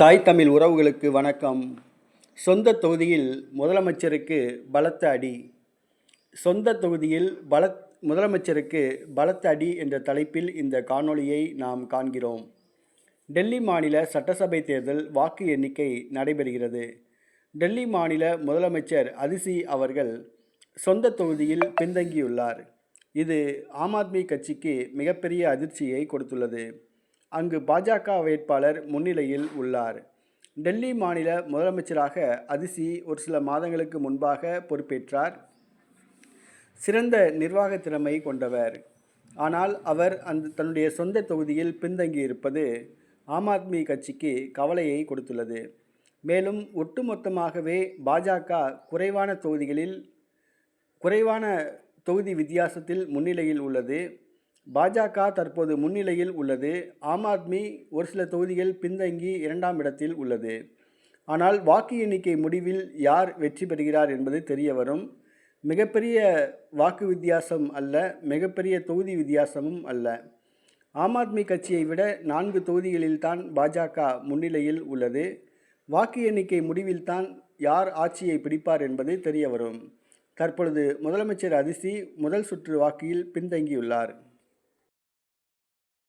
தாய் தமிழ் உறவுகளுக்கு வணக்கம். சொந்த தொகுதியில் முதலமைச்சருக்கு பலத்த அடி. சொந்த தொகுதியில் பல முதலமைச்சருக்கு பலத்த அடி என்ற தலைப்பில் இந்த காணொளியை நாம் காண்கிறோம். டெல்லி மாநில சட்டசபை தேர்தல் வாக்கு எண்ணிக்கை நடைபெறுகிறது. டெல்லி மாநில முதலமைச்சர் அதிசி அவர்கள் சொந்த தொகுதியில் பின்தங்கியுள்ளார். இது ஆம் ஆத்மி கட்சிக்கு மிகப்பெரிய அதிர்ச்சியை கொடுத்துள்ளது. அங்கு பாஜக வேட்பாளர் முன்னிலையில் உள்ளார். டெல்லி மாநில முதலமைச்சராக அதிசி ஒரு சில மாதங்களுக்கு முன்பாக பொறுப்பேற்றார். சிறந்த நிர்வாக திறமை கொண்டவர். ஆனால் அவர் அந்த தன்னுடைய சொந்த தொகுதியில் பின்தங்கி இருப்பது ஆம் ஆத்மி கட்சிக்கு கவலையை கொடுத்துள்ளது. மேலும் ஒட்டுமொத்தமாகவே பாஜக குறைவான தொகுதிகளில் குறைவான தொகுதி வித்தியாசத்தில் முன்னிலையில் உள்ளது. பாஜக தற்போது முன்னிலையில் உள்ளது. ஆம் ஆத்மி ஒரு சில தொகுதிகள் பின்தங்கி இரண்டாம் இடத்தில் உள்ளது. ஆனால் வாக்கு எண்ணிக்கை முடிவில் யார் வெற்றி பெறுகிறார் என்பது தெரிய வரும். மிகப்பெரிய வாக்கு வித்தியாசம் அல்ல மிகப்பெரிய தொகுதி வித்தியாசமும் அல்ல. ஆம் ஆத்மி கட்சியை விட நான்கு தொகுதிகளில்தான் பாஜக முன்னிலையில் உள்ளது. வாக்கு எண்ணிக்கை முடிவில்தான் யார் ஆட்சியை பிடிப்பார் என்பது தெரிய வரும். தற்பொழுது முதலமைச்சர் அதிசி முதல் சுற்று வாக்கில் பின்தங்கியுள்ளார்.